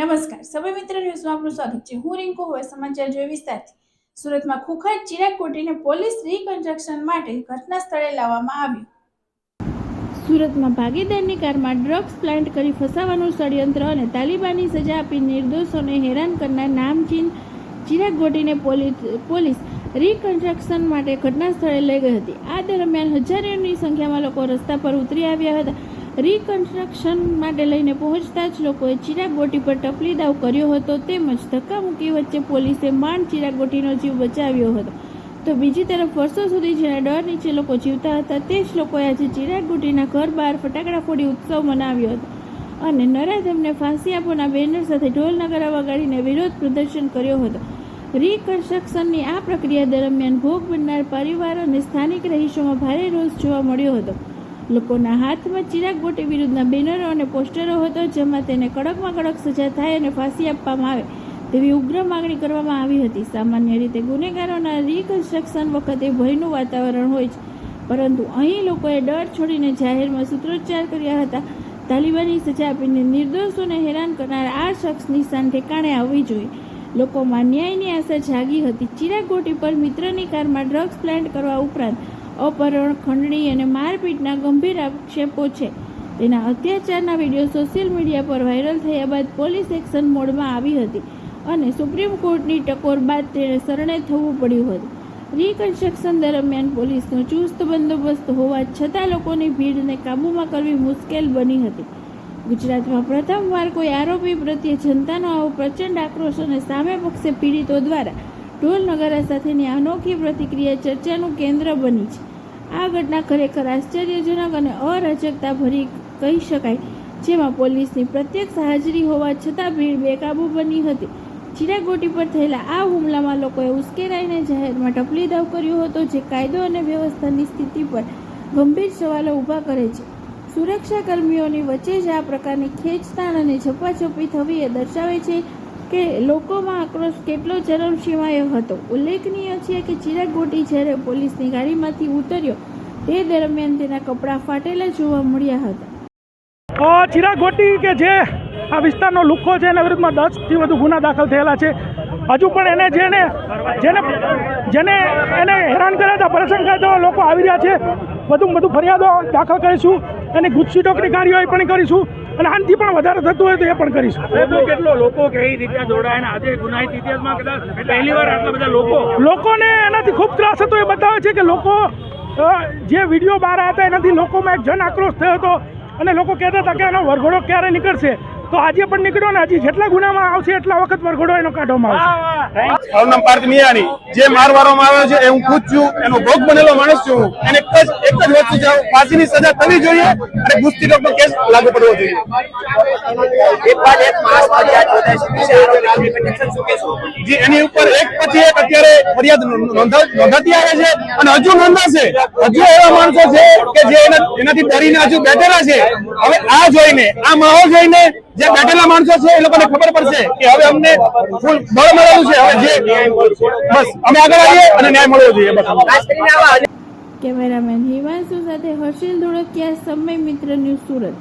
નમસ્કાર. સભ્ય મિત્ર ન્યૂઝમાં આપનું સ્વાગત છે. હું રિંકુ, હવે સમાચાર જોઈ વિસ્તારથી. સુરતમાં ખુખાર ચિરાગ કોટીને પોલીસ રિકન્સ્ટ્રક્શન માટે ઘટના સ્થળે લાવવામાં આવ્યું. સુરતમાં ભાગીદારની કારમાં ડ્રગ્સ પ્લાન્ટ કરી ફસાવાનું ષડયંત્ર અને તાલિબાની સજા આપી નિર્દોષોને હેરાન કરનાર નામચીન ચિરાગ ગોટીને પોલીસ રિકન્સ્ટ્રક્શન માટે ઘટના સ્થળે લઈ ગઈ હતી. આ દરમિયાન હજારોની સંખ્યામાં લોકો રસ્તા પર ઉતરી આવ્યા હતા. રિકન્સ્ટ્રક્શન માટે લઈને પહોંચતા જ લોકોએ ચિરાગોટી પર ટપલી દાવ કર્યો હતો તેમજ ધક્કામુક્કી વચ્ચે પોલીસે માંડ ચિરાગોટીનો જીવ બચાવ્યો હતો. તો બીજી તરફ વર્ષો સુધી જેના ડર નીચે લોકો જીવતા હતા, તે જ લોકોએ આજે ચિરાગોટીના ઘર બહાર ફટાકડા ફોડી ઉત્સવ મનાવ્યો હતો. અને નરાધમને ફાંસી આપોના બેનર સાથે ઢોલ નગારા વગાડીને વિરોધ પ્રદર્શન કર્યો હતો. રિકન્સ્ટ્રક્શનની આ પ્રક્રિયા દરમિયાન ભોગ બનનાર પરિવાર અને સ્થાનિક રહીશોમાં ભારે રોષ જોવા મળ્યો હતો. લોકોના હાથમાં ચિરાગ ગોટી વિરુદ્ધના બેનરો અને પોસ્ટરો હતો, જેમાં તેને કડકમાં કડક સજા થાય અને ફાંસી આપવામાં આવે તેવી ઉગ્ર માગણી કરવામાં આવી હતી. સામાન્ય રીતે ગુનેગારોના રિકન્સ્ટ્રક્શન વખતે ભયનું વાતાવરણ હોય છે, પરંતુ અહીં લોકોએ ડર છોડીને જાહેરમાં સૂત્રોચ્ચાર કર્યા હતા. તાલિબાની સજા આપીને નિર્દોષોને હેરાન કરનાર આ શખ્સની નિશાન ઠેકાણે આવવી જોઈએ. લોકોમાં ન્યાયની આશા જાગી હતી. ચિરાગ ગોટી પર મિત્રની કારમાં ડ્રગ્સ પ્લાન્ટ કરવા ઉપરાંત અપહરણ, ખંડણી અને મારપીટના ગંભીર આક્ષેપો છે. તેના અત્યાચારના વીડિયો સોશિયલ મીડિયા પર વાયરલ થયા બાદ પોલીસ એક્શન મોડમાં આવી હતી અને સુપ્રીમ કોર્ટની ટકોર બાદ તેણે શરણે થવું પડ્યું હતું. રિકન્સ્ટ્રક્શન દરમિયાન પોલીસનો ચુસ્ત બંદોબસ્ત હોવા છતાં લોકોની ભીડને કાબૂમાં કરવી મુશ્કેલ બની હતી. ગુજરાતમાં પ્રથમવાર કોઈ આરોપી પ્રત્યે જનતાનો આવો પ્રચંડ આક્રોશ અને સામે પક્ષે પીડિતો દ્વારા ઢોલ નગારા સાથેની અનોખી પ્રતિક્રિયા ચર્ચાનું કેન્દ્ર બની છે. આ ઘટના ખરેખર આશ્ચર્યજનક અને અરાજકતા ભરી કહી શકાય, જેમાં પોલીસની પ્રત્યક્ષ હાજરી હોવા છતાં ભીડ બેકાબૂ બની હતી. ચિરાગોટી પર થયેલા આ હુમલામાં લોકોએ ઉશ્કેરાઈને જાહેરમાં ટપલી દાવ કર્યો હતો, જે કાયદો અને વ્યવસ્થાની સ્થિતિ પર ગંભીર સવાલો ઊભા કરે છે. સુરક્ષા કર્મીઓની વચ્ચે જ આ પ્રકારની ખેંચતાણ અને ઝપાઝપી થવી એ દર્શાવે છે કે લોકોમાં આક્રોશ કેટલો ચરમસીમાએ હતો. ઉલ્લેખનીય છે કે ચિરાગ ગોટી જ્યારે પોલીસની ગાડીમાંથી ઉતર્યો, તે દરમિયાન તેના કપડાં ફાટેલા જોવા મળ્યા હતા. ચિરાગ ગોટી કે જે આ વિસ્તારનો લુખ્ખો છે, એના વિરુદ્ધમાં દસથી વધુ ગુના દાખલ થયેલા છે. હજુ પણ એને જેને જેને જેને એને હેરાન કર્યા હતા પરેશાન કર્યા લોકો આવી રહ્યા છે. વધુ વધુ ફરિયાદો દાખલ કરીશું. એની ગુજસીટોકની કાર્યવાહી પણ કરીશું. અને આનાથી પણ વધારે થતું હોય તો એ પણ કરીશું. કેટલો લોકો કઈ રીતે જોડાય આજે ગુનાહિત ઇતિહાસમાં કદાચ પહેલી વાર આટલા બધા લોકો લોકોને એનાથી ખૂબ ત્રાસ હતો એ બતાવે છે કે લોકો જે વીડિયો બહાર હતા એનાથી લોકોમાં એક જન આક્રોશ થયો હતો. અને લોકો કહેતા હતા કે એનો વરઘોડો ક્યારે નીકળશે? તો આજે પણ નીકળ્યો ને હજી જેટલા ગુનામાં આવશે એટલા વખત વરઘોડો એનો કાઢવામાં આવશે. મારું નામ પાર્થ મિયાણી જે માર મારવામાં આવ્યો છે એ હું ખુદ છું એનો ભોગ બનેલો માણસ છું અને એક જ એક જ વસ્તુ છે ફાંસીની સજા થવી જોઈએ અને ગુસ્તી રોગનો કેસ લાગુ પડવો જોઈએ. જે એની ઉપર એક પછી એક અત્યારે ફરિયાદ નોંધા- નોંધાતી આવે છે અને હજુ નોંધાશે. હજુ એવા માણસો છે કે જે એના- એનાથી ડરીને હજુ બેઠેલા છે. હવે આ જોઈને આ માહોલ જોઈને જે બેઠેલા માણસો છે એ લોકોને ખબર પડશે કે હવે અમને ફૂલ બળ મળેલું છે. હવે જે બસ અમે આગળ આવીએ અને ન્યાય મળવો જોઈએ બસ. કેમેરામેન હિમાંશુ સાથે હર્ષિલ ધોળકિયા સમય મિત્ર ન્યૂઝ સુરત.